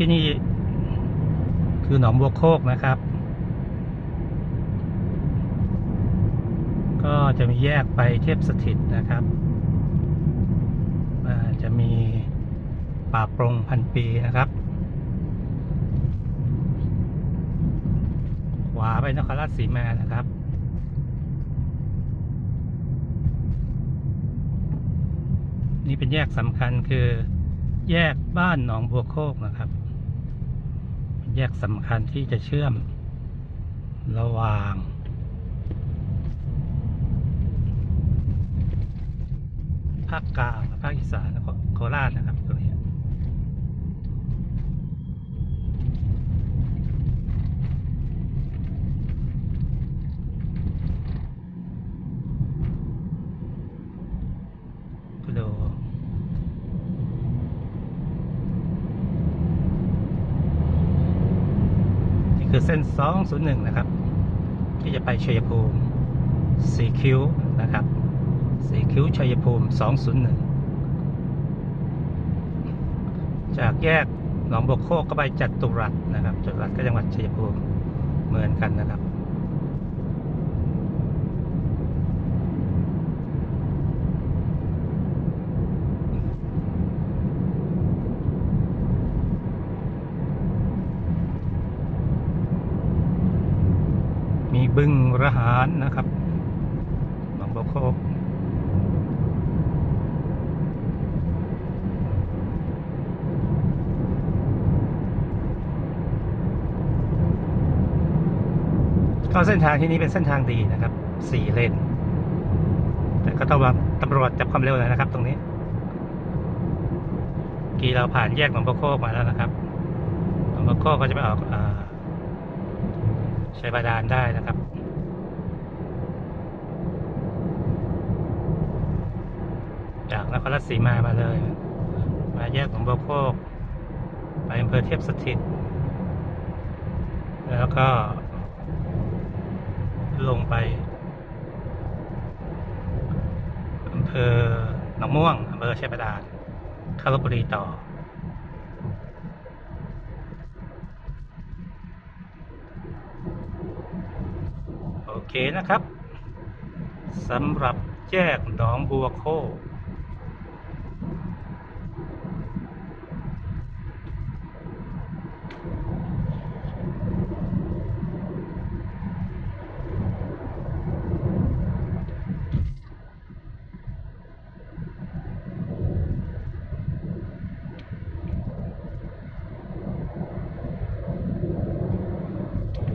ที่นี่ คือหนองบัวโคกนะครับ ก็จะมีแยกไปเทพสถิตนะครับจะมีป่าปรงพันปีนะครับ ขวาไปนครราชสีมานะครับนี่เป็นแยกสำคัญคือแยกบ้านหนองบัวโคกนะครับ แยกสำคัญที่จะเชื่อม ระหว่าง ภาคกลางภาคอีสานและโคราชนะครับตรงนี้ ก็ดูนี่ คือเส้น 201 นะครับ ที่จะไปชัยภูมิสีคิ้วนะครับสีคิ้วชัยภูมิ 201 จากแยกหนองบกโคกก็ไปจัดตุรัสนะครับจัตุรัสก็จังหวัดชัยภูมิเหมือนกันนะครับ มี บึงระหารนะครับหนองบัวโคกก็เส้นทางที่นี้เป็นเส้นทางดีนะครับสี่เลน แต่ก็ต้องวังตำรวจจับความเร็วหน่อยนะครับ ตรงนี้ กี่เราผ่านแยกหนองบัวโคกมาแล้วนะครับหนองบัวโคกก็จะไปออกอา ชัยบาดาลได้นะครับจากนครราชสีมามาเลย มาแยกของบัวโคกไปอำเภอเทพสถิต แล้วก็ ลงไปอำเภอหนองม่วงอำเภอชัยบาดาลเข้าลบบุรีต่อ โอ เคนะครับสำหรับแยกหนองบัวโค